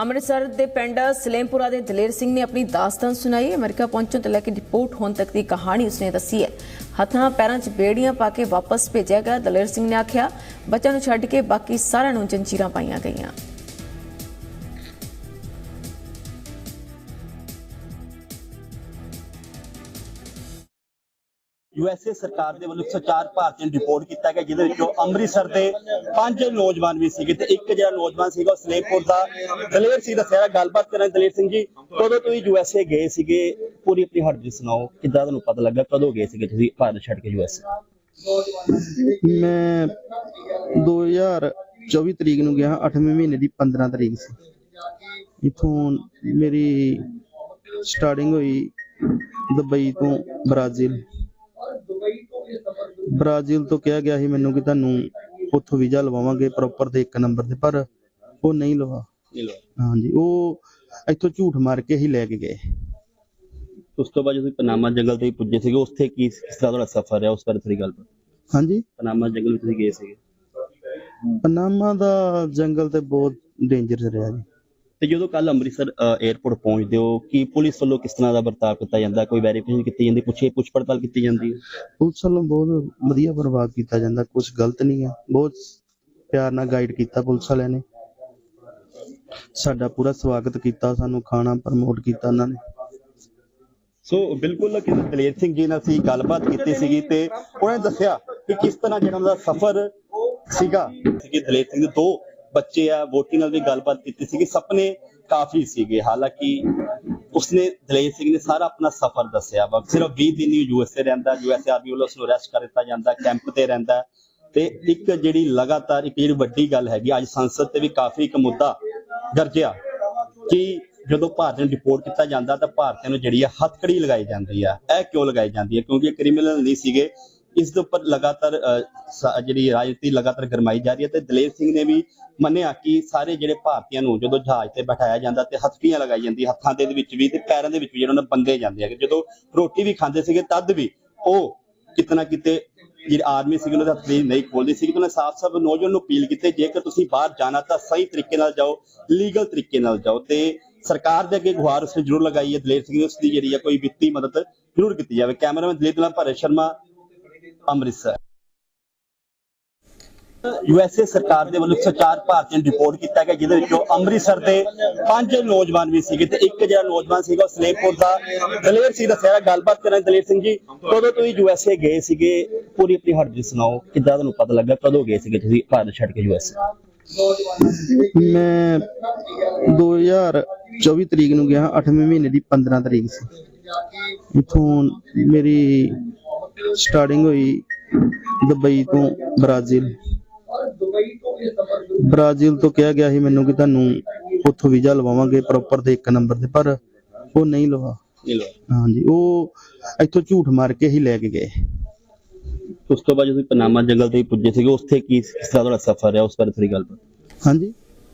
ਅੰਮ੍ਰਿਤਸਰ ਦੇ ਪਿੰਡ ਸਲੇਮਪੁਰਾ ਦੇ ਦਲੇਰ ਸਿੰਘ ਨੇ ਆਪਣੀ ਦਾਸਤਾਨ ਸੁਣਾਈ। ਅਮਰੀਕਾ ਪਹੁੰਚਣ ਤੋਂ ਲੈ ਕੇ ਡਿਪੋਰਟ ਹੋਣ ਤੱਕ ਦੀ ਕਹਾਣੀ ਉਸਨੇ ਦੱਸੀ ਹੈ। ਹੱਥਾਂ ਪੈਰਾਂ 'ਚ ਬੇੜੀਆਂ ਪਾ ਕੇ ਵਾਪਸ ਭੇਜਿਆ ਗਿਆ। ਦਲੇਰ ਸਿੰਘ ਨੇ ਆਖਿਆ, ਬੱਚਿਆਂ ਨੂੰ ਛੱਡ ਕੇ ਬਾਕੀ ਸਾਰਿਆਂ ਨੂੰ ਜੰਜੀਰਾਂ ਪਾਈਆਂ ਗਈਆਂ। ਯੂਐਸਏ ਸਰਕਾਰ ਦੇ ਵੱਲੋਂ ਸਚਾਰ ਭਾਰਤੀਆਂ ਨੂੰ ਰਿਪੋਰਟ ਕੀਤਾ ਗਿਆ, ਜਿਹਦੇ ਵਿੱਚੋਂ ਅੰਮ੍ਰਿਤਸਰ ਦੇ ਪੰਜ ਨੌਜਵਾਨ ਵੀ ਸੀਗੇ ਤੇ ਇੱਕ ਜਿਹੜਾ ਨੌਜਵਾਨ ਸੀਗਾ ਉਹ ਸਲੇਮਪੁਰ ਦਾ ਦਲੇਰ ਸਿੰਘ ਦੱਸਿਆ ਗਿਆ। ਗੱਲਬਾਤ ਕਰਾਂ ਦਲੇਰ ਸਿੰਘ ਜੀ, ਕਦੋਂ ਤੁਸੀਂ ਯੂਐਸਏ ਗਏ ਸੀਗੇ? ਪੂਰੀ ਆਪਣੀ ਹੱਡੀ ਸੁਣਾਓ, ਕਿੱਦਾਂ ਤੁਹਾਨੂੰ ਪਤਾ ਲੱਗਾ, ਕਦੋਂ ਗਏ ਸੀਗੇ ਤੁਸੀਂ ਭਾਰਤ ਛੱਡ ਕੇ ਯੂਐਸਏ ਮੈਂ 2024 ਤਰੀਕ ਨੂੰ ਗਿਆ 8ਵੇਂ ਮਹੀਨੇ ਦੀ 15 ਤਰੀਕ ਸੀ। ਇਥੋਂ ਮੇਰੀ ਸਟਾਰਟਿੰਗ ਹੋਈ ਦੁਬਈ ਤੋਂ ਬ੍ਰਾਜ਼ੀਲ। ਬ੍ਰਾਜ਼ੀਲ ਤੋਂ ਕਿਹਾ ਗਿਆ ਸੀ ਮੈਨੂੰ ਕਿ ਤੁਹਾਨੂੰ ਉੱਥੋਂ ਵੀਜ਼ਾ ਲਵਾਵਾਂਗੇ ਪ੍ਰੋਪਰ ਤੇ ਇੱਕ ਨੰਬਰ ਤੇ ਪਰ ਉਹ ਨਹੀਂ ਲਵਾ। ਹਾਂਜੀ ਉਹ ਇੱਥੋਂ ਝੂਠ ਮਾਰ ਕੇ ਹੀ ਲੈ ਕੇ ਗਏ। ਉਸ ਤੋਂ ਬਾਅਦ ਜਦੋਂ ਪਨਾਮਾ ਜੰਗਲ ਤੇ ਪੁੱਜੇ ਸੀਗੇ ਉੱਥੇ ਕੀ ਕਿਸ ਤਰ੍ਹਾਂ ਤੁਹਾਡਾ ਸਫ਼ਰ ਰਿਹਾ ਉਸ ਬਾਰੇ ਥੋੜੀ ਗੱਲ ਹਾਂਜੀ? ਪਨਾਮਾ ਜੰਗਲ ਵਿੱਚ ਤੁਸੀਂ ਗਏ ਸੀਗੇ। ਪਨਾਮਾ ਦਾ ਜੰਗਲ ਤੇ ਬਹੁਤ ਡੇਂਜਰਸ ਰਿਹਾ ਜੀ। ਤੇ ਜਦੋਂ ਕੱਲ ਅੰਮ੍ਰਿਤਸਰ 에ਅਰਪੋਰਟ ਪਹੁੰਚਦੇ ਹੋ ਕੀ ਪੁਲਿਸ ਵੱਲੋਂ ਕਿਸ ਤਰ੍ਹਾਂ ਦਾ ਵਰਤਾਅ ਕੀਤਾ ਜਾਂਦਾ? ਕੋਈ ਵੈਰੀਫਿਕੇਸ਼ਨ ਕੀਤੀ ਜਾਂਦੀ? ਪੁੱਛੇ ਪੁੱਛ ਪੜਤਾਲ ਕੀਤੀ ਜਾਂਦੀ ਹੈ? ਪੁਲਿਸ ਵੱਲੋਂ ਬਹੁਤ ਵਧੀਆ ਪ੍ਰਭਾਵ ਕੀਤਾ ਜਾਂਦਾ। ਕੁਝ ਗਲਤ ਨਹੀਂ ਹੈ। ਬਹੁਤ ਪਿਆਰ ਨਾਲ ਗਾਈਡ ਕੀਤਾ ਪੁਲਿਸ ਵਾਲਿਆਂ ਨੇ। ਸਾਡਾ ਪੂਰਾ ਸਵਾਗਤ ਕੀਤਾ ਸਾਨੂੰ ਖਾਣਾ ਪ੍ਰਮੋਟ ਕੀਤਾ ਉਹਨਾਂ ਨੇ। ਸੋ ਬਿਲਕੁਲ ਕਿ ਦਲੇਰ ਸਿੰਘ ਜੀ ਨਾਲ ਅਸੀਂ ਗੱਲਬਾਤ ਕੀਤੀ ਸੀਗੀ ਤੇ ਉਹਨਾਂ ਦੱਸਿਆ ਕਿ ਕਿਸ ਤਰ੍ਹਾਂ ਜਿਹੜਾ ਉਹਦਾ ਸਫ਼ਰ ਸੀਗਾ ਕਿ ਦਲੇਰ ਸਿੰਘ ਦੇ ਦੋ ਬੱਚੇ ਆ, ਵੋਟੀ ਨਾਲ ਵੀ ਗੱਲਬਾਤ ਕੀਤੀ ਸੀਗੀ, ਸੁਪਨੇ ਕਾਫੀ ਸੀਗੇ। ਹਾਲਾਂਕਿ ਉਸਨੇ ਦਲੇਰ ਸਿੰਘ ਨੇ ਸਾਰਾ ਆਪਣਾ ਸਫ਼ਰ ਦੱਸਿਆ ਵਾ। ਸਿਰਫ 20 ਦਿਨ ਹੀ ਯੂਐਸਏ ਰਹਿੰਦਾ ਯੂਐਸਏ ਆਰਮੀ ਵੱਲੋਂ ਉਸਨੂੰ ਅਰੈਸਟ ਕਰ ਦਿੱਤਾ ਜਾਂਦਾ ਕੈਂਪ ਤੇ ਰਹਿੰਦਾ। ਤੇ ਇੱਕ ਜਿਹੜੀ ਲਗਾਤਾਰ, ਇੱਕ ਜਿਹੜੀ ਵੱਡੀ ਗੱਲ ਹੈਗੀ, ਅੱਜ ਸੰਸਦ ਤੇ ਵੀ ਕਾਫੀ ਇੱਕ ਮੁੱਦਾ ਗਰਜਿਆ ਕਿ ਜਦੋਂ ਭਾਰਤ ਨੂੰ ਡਿਪੋਰਟ ਕੀਤਾ ਜਾਂਦਾ, ਤਾਂ ਭਾਰਤੀਆਂ ਨੂੰ ਜਿਹੜੀ ਆ ਹੱਥਕੜੀ ਲਗਾਈ ਜਾਂਦੀ ਆ। ਇਹ ਕਿਉਂ ਲਗਾਈ ਜਾਂਦੀ ਹੈ ਕਿਉਂਕਿ ਇਹ ਕ੍ਰਿਮੀਨਲ ਨਹੀਂ ਸੀਗੇ। ਇਸ ਦੇ ਉੱਪਰ ਲਗਾਤਾਰ ਜਿਹੜੀ ਰਾਜਨੀਤੀ ਲਗਾਤਾਰ ਗਰਮਾਈ ਜਾ ਰਹੀ ਹੈ ਤੇ ਦਲੇਰ ਸਿੰਘ ਨੇ ਵੀ ਮੰਨਿਆ ਕਿ ਸਾਰੇ ਜਿਹੜੇ ਭਾਰਤੀਆਂ ਨੂੰ ਜਦੋਂ ਜਹਾਜ਼ ਤੇ ਬਿਠਾਇਆ ਜਾਂਦਾ ਤੇ ਹੱਥਕੜੀਆਂ ਲਗਾਈ ਜਾਂਦੀ, ਹੱਥਾਂ ਦੇ ਵਿੱਚ ਵੀ ਤੇ ਪੈਰਾਂ ਦੇ ਵਿੱਚ ਵੀ ਜਿਹੜਾ ਉਹਨਾਂ ਬੰਦੇ ਜਾਂਦੇ ਆ। ਜਦੋਂ ਰੋਟੀ ਵੀ ਖਾਂਦੇ ਸੀਗੇ, ਤਦ ਵੀ ਉਹ ਕਿਤਨਾ ਕਿਤੇ ਜਿਹੜੀ ਆਰਮੀ ਸੀ ਉਹਨਾਂ ਦੇ ਹੱਥ ਨਹੀਂ ਖੋਲਦੀ ਸੀ ਕਿ ਉਹਨਾਂ ਸਾਫ਼-ਸਾਫ਼ ਨੌਜਵਾਨ ਨੂੰ ਅਪੀਲ ਕੀਤੀ, ਜੇਕਰ ਤੁਸੀਂ ਬਾਹਰ ਜਾਣਾ ਤਾਂ ਸਹੀ ਤਰੀਕੇ ਨਾਲ ਜਾਓ, ਲੀਗਲ ਤਰੀਕੇ ਨਾਲ ਜਾਓ ਤੇ ਸਰਕਾਰ ਦੇ ਅੱਗੇ ਗੁਹਾਰ ਉਸਨੇ ਜ਼ਰੂਰ ਲਗਾਈ ਹੈ, ਦਲੇਰ ਸਿੰਘ ਨੇ ਉਸ ਦੀ ਜਿਹੜੀ ਹੈ ਕੋਈ ਵਿੱਤੀ ਮਦਦ ਜ਼ਰੂਰ ਕੀਤੀ ਜਾਵੇ। ਕੈਮਰਾਮੈਨ ਦਲੀਪ ਨਾਲ ਭਰਤ ਸ਼ਰਮਾ ਅੰਮ੍ਰਿਤਸਰ। ਯੂਐਸਏ ਸਰਕਾਰ ਦੇ ਵੱਲੋਂ ਸਚਾਰ ਭਾਰਤੀਆਂ ਨੂੰ ਰਿਪੋਰਟ ਕੀਤਾ ਗਿਆ, ਜਿਹਦੇ ਵਿੱਚੋਂ ਅੰਮ੍ਰਿਤਸਰ ਦੇ ਪੰਜ ਨੌਜਵਾਨ ਵੀ ਸੀਗੇ ਤੇ ਇੱਕ ਜਿਹੜਾ ਨੌਜਵਾਨ ਸੀਗਾ ਉਹ ਸਲੇਮਪੁਰ ਦਾ ਦਲੇਰ ਸਿੰਘ ਦੱਸਿਆ ਗਿਆ। ਗੱਲਬਾਤ ਕਰਾਂ ਦਲੇਰ ਸਿੰਘ ਜੀ, ਕਦੋਂ ਤੁਸੀਂ ਯੂਐਸਏ ਗਏ ਸੀਗੇ? ਪੂਰੀ ਆਪਣੀ ਹੱਡੀ ਸੁਣਾਓ, ਕਿੱਦਾਂ ਤੁਹਾਨੂੰ ਪਤਾ ਲੱਗਾ, ਕਦੋਂ ਗਏ ਸੀਗੇ ਤੁਸੀਂ ਭਾਰਤ ਛੱਡ ਕੇ ਯੂਐਸਏ ਮੈਂ 2024 ਤਰੀਕ ਨੂੰ ਗਿਆ 8ਵੇਂ ਮਹੀਨੇ ਦੀ 15 ਤਰੀਕ ਸੀ। ਇਥੋਂ ਮੇਰੀ ਸਟਾਰਟਿੰਗ ਹੋਈ ਦੁਬਈ ਤੋਂ ਬ੍ਰਾਜ਼ੀਲ। ਬ੍ਰਾਜ਼ੀਲ ਤੋਂ ਕਿਹਾ ਗਿਆ ਸੀ ਮੈਨੂੰ ਕਿ ਤੁਹਾਨੂੰ ਉੱਥੋਂ ਵੀਜ਼ਾ ਲਵਾਵਾਂਗੇ ਪ੍ਰੋਪਰ ਤੇ ਇੱਕ ਨੰਬਰ ਤੇ ਪਰ ਉਹ ਨਹੀਂ ਲਵਾ। ਹਾਂਜੀ ਉਹ ਇੱਥੋਂ ਝੂਠ ਮਾਰ ਕੇ ਹੀ ਲੈ ਕੇ ਗਏ। ਉਸ ਤੋਂ ਬਾਅਦ ਜਦੋਂ ਪਨਾਮਾ ਜੰਗਲ ਤੇ ਪੁੱਜੇ ਸੀਗੇ ਉੱਥੇ ਕੀ ਕਿਸ ਤਰ੍ਹਾਂ ਤੁਹਾਡਾ ਸਫ਼ਰ ਰਿਹਾ? ਉਸ ਬਾਰੇ ਥੋੜੀ ਗੱਲ ਹਾਂਜੀ?